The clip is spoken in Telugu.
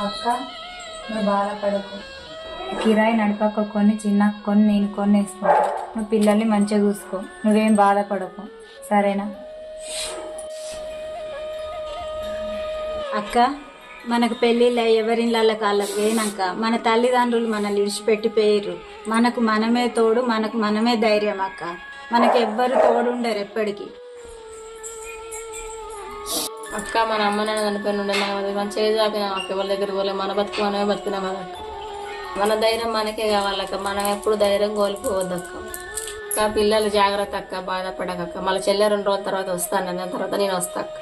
అక్క నువ్వు బాధపడకు. కిరాయి నడపక కొన్ని చిన్న కొన్ని నేను కొన్ని వేసుకుంటా. నువ్వు పిల్లల్ని మంచిగా చూసుకో. నువ్వేం బాధపడకు. సరేనా? అక్క మనకు పెళ్ళిళ్ళ ఎవరిళ్ళ కాళ్ళకి పోయినాక మన తల్లిదండ్రులు మనల్ని విడిచిపెట్టిపోయారు మనకు మనమే తోడు మనకు మనమే ధైర్యం అక్క. మనకు ఎవ్వరు తోడు ఉండరు ఎప్పటికీ. అక్క మన అమ్మ నాన్న చనిపోయిన ఉండే మనం మన చేజాపిన అక్క వాళ్ళ దగ్గర పోలే మన బతుకు మనమే బతికినాం కదా అక్క. మన ధైర్యం మనకే కావాలక్క మనం ఎప్పుడు ధైర్యం కోల్పోవద్దు అక్క. అక్క పిల్లలు జాగ్రత్త అక్క బాధపడకక్క మళ్ళీ చెల్లె రెండు రోజుల తర్వాత వస్తాను దాని తర్వాత నేను వస్తా అక్క.